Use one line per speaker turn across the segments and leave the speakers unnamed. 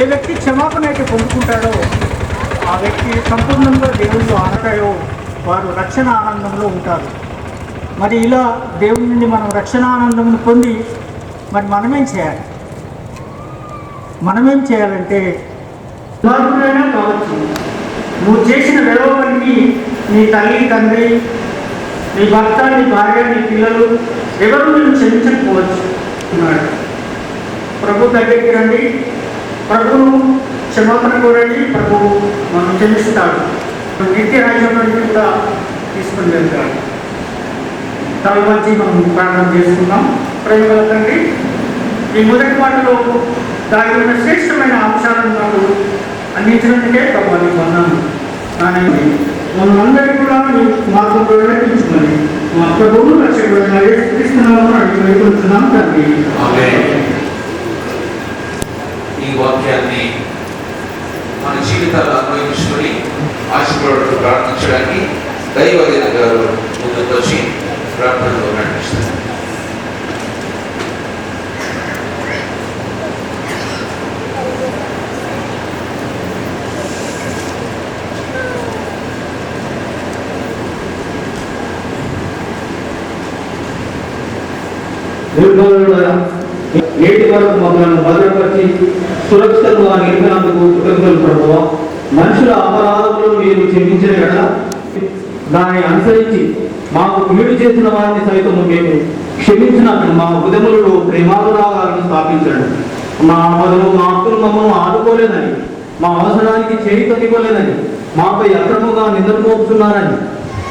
ఏ వ్యక్తి క్షమాపణ అయితే పొందుకుంటాడో ఆ వ్యక్తి సంపూర్ణంగా దేవుళ్ళు ఆనతాయో వారు రక్షణ ఆనందంలో ఉంటారు. మరి ఇలా దేవుడి నుండి మనం రక్షణ ఆనందమును పొంది మరి మనమేం చేయాలి? మనమేం చేయాలంటే దుర్మార్గుడైనా కావచ్చు. నువ్వు చేసిన విలువన్నీ నీ తల్లి తండ్రి నీ భర్త నీ భార్య నీ పిల్లలు ఎవరు నేను క్షమించకపోవచ్చు? అన్నాడు. ప్రభు దగ్గరికి రండి. ప్రభును క్షమాపణ కోరండి. ప్రభు మనం క్షమిస్తాడు నిత్య రాజ్యంలోకి కూడా తీసుకుని వెళ్తాడు. తల వచ్చి మనం ప్రార్థన చేసుకుందాం. ప్రేమగల తండ్రి ఈ మొదటి మాటలో దాని ఉన్న శ్రేష్టమైన అంశాలను నాకు అందించినందుకే ప్రభావి నీకు కానీ మనందరికీ కూడా మాకు ప్రేరేపించుకొని మా ప్రభువును రక్షకుడైన యేసుక్రీస్తునామమున అడిగి వేడుకుంటున్నాం తండ్రి.
ఈ వాక్యాన్ని మన జీవితాలు అన్వయించుకొని ఆశపడుతూ ప్రార్థించడానికి దైవదిన గారు ముందుకు వచ్చి ప్రార్థనలో నడిపిస్తారు
నిర్మలుడా నేటి వరకు మమ్మల్ని భద్రపరిచి సురక్షితంగా నిలిపినందుకు కృతజ్ఞతలు ప్రభువా మనుషుల అపరాధములు మీరు క్షమించిన కదా దాన్ని అనుసరించి మాకు కీడు చేసిన వారిని సైతం మేము క్షమించినట్లు మా ఉదములలో ప్రేమానురాగాలను స్థాపించండి. మా మొదలు మా అప్పులు మమ్మల్ని ఆదుకోలేదని మా అవసరానికి చేయి తగ్గిపోలేదని మాపై అక్రమంగా నిద్ర మోపుతున్నారని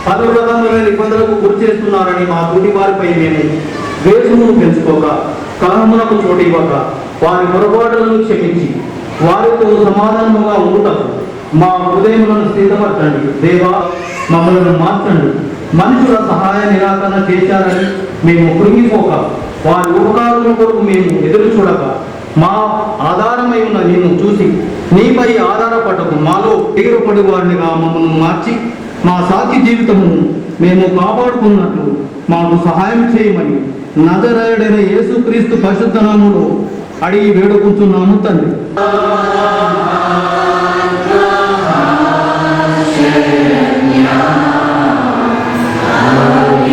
పదవ్రతముల ఇబ్బందులకు గురి చేస్తున్నారని మా తోటి వారిపై మేము ద్వేషమును పెంచుకోక కలహమునకు చోటు ఇవ్వక వారి పొరపాటులను క్షమించి వారితో సమాధానముగా ఉండటం మా హృదయములను స్థితపరచండి దేవా మమ్మలను మార్చండి. మనుషుల సహాయ నిరాకరణ చేశారని మేము కృంగిపోక వారి ఉపకారముల కొరకు మేము ఎదురు చూడక మా ఆధారమై ఉన్న నిన్ను చూసి నీపై ఆధారపడకు. మాలో తీరపడి వారినిగా మమ్మల్ని మార్చి మా సాక్షి జీవితమును మేము కాపాడుకున్నట్లు మాకు సహాయం చేయమని నజరాయుడైన యేసుక్రీస్తు పరిశుద్ధ నామములో అడిగి వేడుకుంటున్నాను తండ్రి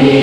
Yeah.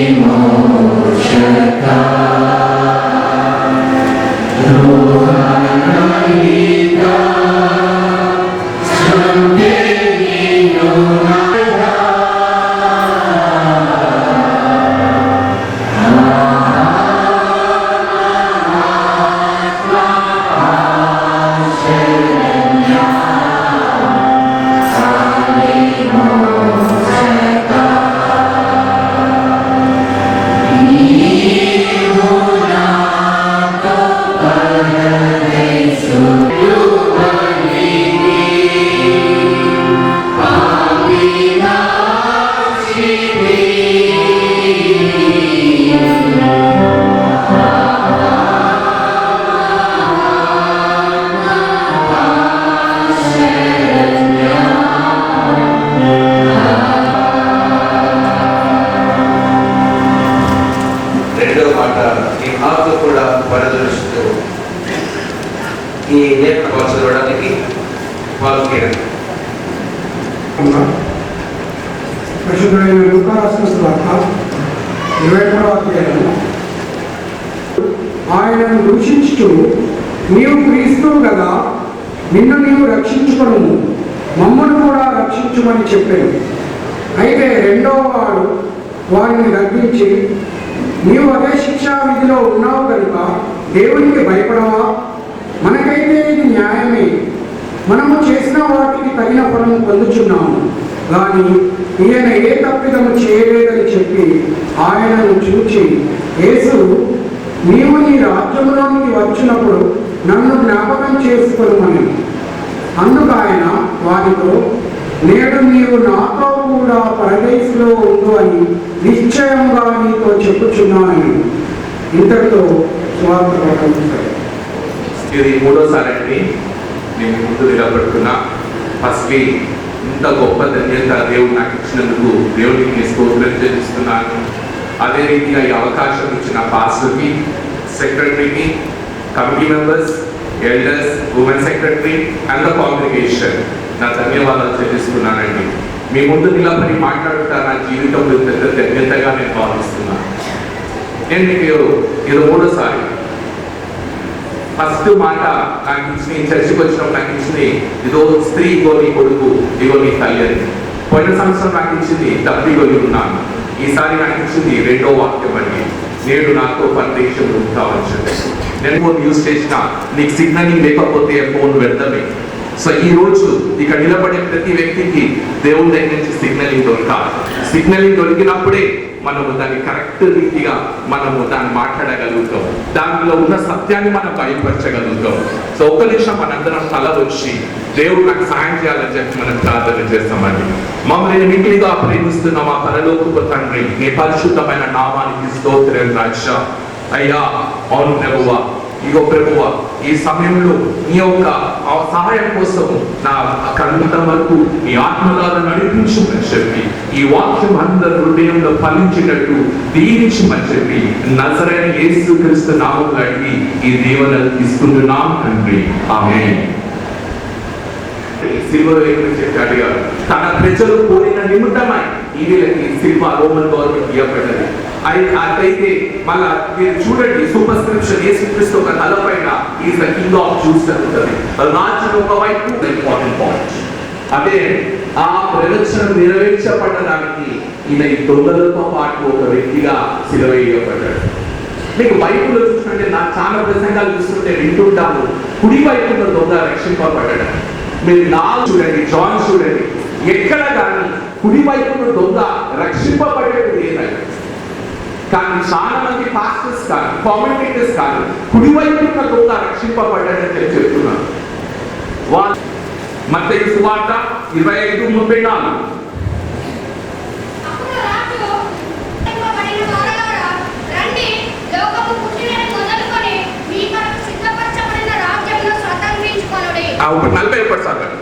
ఇరవై మూడవ అధ్యాయం ఆయనను దూషించు నీవు క్రీస్తువు కదా నిన్ను నీవు రక్షించుకొను మమ్మల్ని కూడా రక్షించుమని చెప్పాను. అయితే రెండవ వాడు వారిని గర్భించి నీవు అదే శిక్షా విధిలో ఉన్నావు కనుక దేవునికి భయపడవా? మనకైతే ఇది న్యాయమే. మనము చేసిన వాటికి తగిన ఫలం పొందుచున్నాము. కానీ ఈయన ఏ తప్పిదము చేయలేదని చెప్పి ఆయనను చూచి యేసు నీవు నీ రాజ్యంలోనికి వచ్చినప్పుడు నన్ను జ్ఞాపకం చేసుకోమని అందుకు ఆయన వారితో నేడు నీవు నాతో కూడా పరదేశంలో ఉండు అని నిశ్చయంగా నీతో చెప్పుచున్నాను ఇంతటితో స్వార్థ
ఇది మూడోసారి అండి. నేను ముందు నిలబడుతున్నా ఫస్ట్ ఇంత గొప్ప ధన్యత దేవుడు నాకు ఇచ్చినందుకు దేవుడికి నేను స్తోత్రం చెల్లిస్తున్నాను. అదే రీతిగా ఈ అవకాశం ఇచ్చిన పాస్టర్కి సెక్రటరీకి committee members elders women secretary and the congregation. నా ధన్యవాదాలు చెల్లిస్తున్నానండి. మీ ముందు నిలబడి మాట్లాడుతా నా జీవితంలో పెద్ద ధన్యతగా నేను భావిస్తున్నాను. నేను మీకు ఇది మూడోసారి ఫస్ట్ మాట నాకు ఇచ్చిన ఈ చర్చికి వచ్చినప్పుడు నాకు ఇచ్చింది ఇదో స్త్రీ ఇగో నీ కొడుకు ఇగో నీ తల్లి అని. పోయిన సంవత్సరం నాకు ఇచ్చింది తప్పిగొని ఉన్నాను ఈసారి నాకు ఇచ్చింది రెండో వాక్యం అండి. నేడు నాతో పరిదేశం కావచ్చు నేను ఫోన్ యూజ్ చేసిన నీకు సిగ్నలింగ్ లేకపోతే ఫోన్ పెడతామే. సో ఈ రోజు ఇక్కడ నిలబడే ప్రతి వ్యక్తికి దేవుని దగ్గర నుంచి సిగ్నలింగ్ దొరకాలి. సిగ్నలింగ్ దొరికినప్పుడే మనము దాన్ని కరెక్ట్ రీతిగా మనము దాన్ని మాట్లాడగలుగుతాం. దానిలో ఉన్న సత్యాన్ని మనం బయలుపరచగలుగుతాం. సో ఒక నిమిషం మనందరం తల వచ్చి దేవుడు నాకు సాయం చేయాలని చెప్పి మనం ప్రార్థన చేస్తామండి. మమ్మల్ని మిగిలిగా ప్రేమిస్తున్న మా పరలోకపు తండ్రి నీ పరిశుద్ధమైన నామానికి స్తోత్రం రాజ. అయ్యా అవును ప్రభువ ఇగో ప్రభువ ఈ సమయంలో నీ యొక్క సహాయం కోసం నా కన్నంత వరకు నీ ఆత్మలాగా నడిపించమని చెప్పి ఈ వాక్యం అందరి హృదయంలో ఫలించినట్టు దీవించమని చెప్పి నజరైన యేసు క్రీస్తు నామం అడిగి ఈ దీవెన తీసుకుంటున్నాం తండ్రి. ఆమె సిల్వ చెప్పి అడిగారు. తన ప్రజలు కోరిన నిమిత్తమై ఈ వీళ్ళకి సిల్వ రోమన్ గవర్నమెంట్ ఇవ్వబడ్డది అట్లయితే మళ్ళా మీరు చూడండి సూపర్ స్క్రిప్షన్ యేసుక్రీస్తు ఒక తల పైన is the king of Jews జరుగుతుంది. రాజు ఒకవైపు ఇంపార్టెంట్ పాయింట్ అదే ఆ ప్రదర్శన నెరవేర్చబడడానికి ఈయన ఈ దొంగలతో పాటు ఒక వ్యక్తిగా సిలవేయబడ్డాడు. మీకు బైబిల్లో చూస్తుంటే నాకు చాలా ప్రసంగాలు చూస్తుంటే వింటుంటాము. కుడి వైపున దొంగ రక్షింపబడ్డాడు. మీరు నా చూడండి జాన్ చూడండి. ఎక్కడ కానీ కుడి వైపున దొంగ రక్షింపబడేది కానీ చాలా మంది పాస్టర్స్ కానీ కామెంటేటర్స్ కానీ కుడి వైపున దొంగ రక్షింపబడ్డాడని చెప్పి చెప్తున్నారు వాళ్ళు మత సువార్త ఇరవై ఐదు ముప్పై నాలుగు.
అప్పుడు రాజు చెప్పబడిన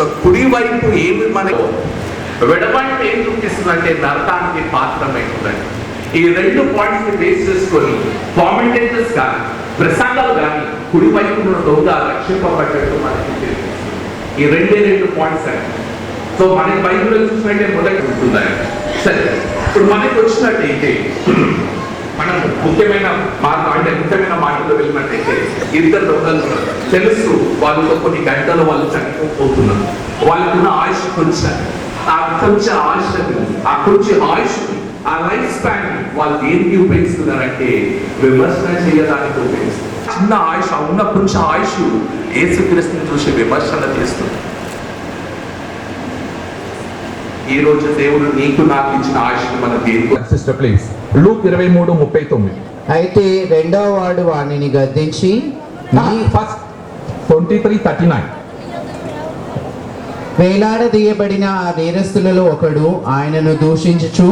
సో కుడి వైపు ఏమి మనకు వెడవంటి ఏం చూపిస్తుంది అంటే నరకానికి పాత్రమైందండి ఈ రెండు పాయింట్స్ బేస్ చేసుకొని కామెంటేటర్స్ కానీ ప్రసంగాలు కానీ కుడి వైపు ఉన్న దొంగ రక్షింపబడ్డట్టు మనకి ఈ రెండే రెండు పాయింట్స్ అండి. సో మనకి బైబిల్లో చూసినట్టే మొదటి ఉంటుందండి. సరే ఇప్పుడు మనకి వచ్చినట్టయితే మనం ముఖ్యమైన మార్గం అంటే ముఖ్యమైన మార్గంలో వెళ్ళినట్టయితే ఇద్దరు దొంగలు తెలుసు వాళ్ళతో కొన్ని గంటలు వాళ్ళు చనిపోతున్నారు. వాళ్ళకున్న ఆయుష్ కొంచెం ఆ కొంచెం ఆయుష్ ఆ కొంచెం ఆయుష్ ఆ లైఫ్ స్పాన్ వాళ్ళు దేనికి ఉపయోగిస్తున్నారంటే విమర్శన చేయడానికి ఉపయోగిస్తారు చిన్న ఆయుష్ ఉన్న కొంచెం ఆయుష్ ఏసుక్రీస్తుని చూసి విమర్శన చేస్తుంది. ఈ రోజు దేవుడు నీకు నాకు ఇచ్చిన ఆయుష్ని మన దేనికి
సిస్టర్ ప్లీజ్ లూక్ ఇరవై మూడు ముప్పై తొమ్మిది.
అయితే రెండవ వాడు వాణిని గద్దించి
first twenty three thirty nine
వేలాడదీయబడిన ఆ నేరస్తులలో ఒకడు ఆయనను దూషించుచు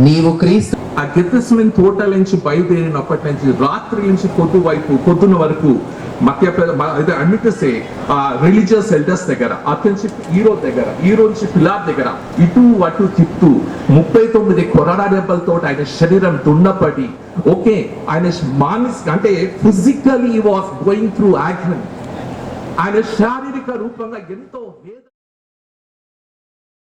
నీవు క్రీస్తు
ఆ గెత్తస్మిన్ తోట నుంచి బయలుదేరినప్పటి నుంచి రాత్రి నుంచి పొద్దు వైపు పొద్దున వరకు మధ్య అయితే అన్నిటిసే రిలీజియస్ సెల్టర్స్ దగ్గర అతని హీరో దగ్గర హీరో నుంచి పిలార్ దగ్గర ఇటు అటు తిప్పుతూ ముప్పై తొమ్మిది కొరడా దెబ్బలతో ఆయన శరీరం దున్నపడి ఓకే ఆయన మానసిక అంటే physically was going through accident ఆయన శారీరక రూపంగా ఎంతో వేద